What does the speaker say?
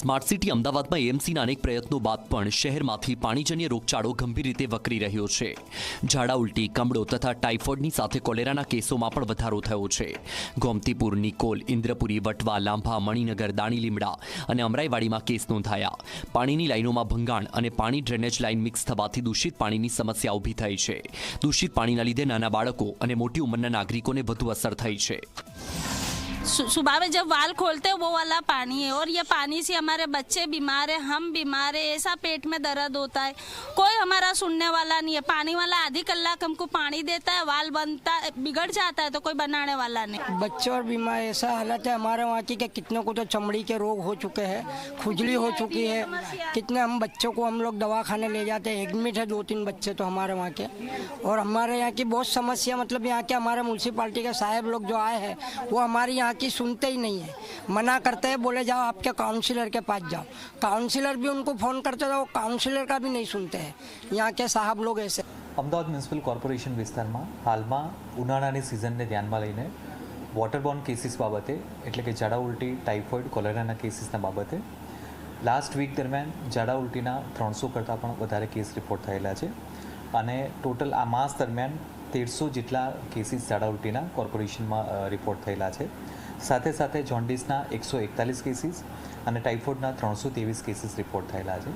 Smart city અમદાવાદમાં એએમસીના અનેક પ્રયત્નો બાદ પણ શહેરમાંથી પાણીજન્ય રોગચાળો ગંભીર રીતે વકરી રહ્યો છે. ઝાડા ઉલટી, કમળો તથા ટાઇફોઇડની સાથે કોલેરાના કેસોમાં પણ વધારો થયો છે. ગોમતીપુર, નિકોલ, ઇન્દ્રપુરી, વટવા, લાંભા, મણિનગર, દાણી લીમડા અને અમરાઈવાડીમાં કેસ નોંધાયા. પાણીની લાઇનોમાં ભંગાણ અને પાણી ડ્રેનેજ લાઇન મિક્સ થવાથી દૂષિત પાણીની સમસ્યા ઊભી થઈ છે. દૂષિત પાણીના લીધે નાના બાળકો અને મોટી ઉંમરના નાગરિકોને વધુ અસર થઈ છે. सुबह में जब वाल खोलते हैं, वो वाला पानी है। और ये पानी से हमारे बच्चे बीमार है, हम बीमार है, ऐसा पेट में दर्द होता है। कोई हमारा सुनने वाला नहीं है। पानी वाला आधी कलाक हमको पानी देता है, वाल बनता बिगड़ जाता है तो कोई बनाने वाला नहीं। बच्चे और बीमार ऐसा हालत है हमारे वहाँ की कि कितनों को तो चमड़ी के रोग हो चुके हैं, खुजली हो चुकी है। कितने हम बच्चों को हम लोग दवा खाने ले जाते हैं एडमिट है दो तीन बच्चे तो हमारे वहाँ के। और हमारे यहाँ की बहुत समस्या मतलब यहाँ के हमारे म्यूनसिपाल्टी के साहेब लोग जो आए हैं, वो हमारे यहाँ की सुनते ही नहीं है मना करते हैं बोले जाओ आपके काउंसिलर के पास जाओ काउंसिलर भी उनको फ़ोन करते तो वो काउंसिलर का भी नहीं सुनते हैं यहाँ के साहब लोग ऐसे અમદાવાદ મ્યુનિસિપલ કોર્પોરેશન વિસ્તારમાં હાલમાં ઉનાળાની સિઝનને ધ્યાનમાં લઈને વોટરબોર્ન કેસીસ બાબતે એટલે કે ઝાડા ઉલટી ટાઇફોઇડ કોલેરાના કેસીસના બાબતે લાસ્ટ વીક દરમિયાન ઝાડા ઉલટીના ત્રણસો કરતાં પણ વધારે કેસ રિપોર્ટ થયેલા છે અને ટોટલ આ માસ દરમિયાન તેરસો જેટલા કેસીસ ઝાડા ઉલટીના કોર્પોરેશનમાં અ, રિપોર્ટ થયેલા છે સાથે સાથે જોન્ડિસના એકસો એકતાલીસ કેસીસ અને ટાઇફોઇડના ત્રણસો ત્રેવીસ કેસીસ રિપોર્ટ થયેલા છે.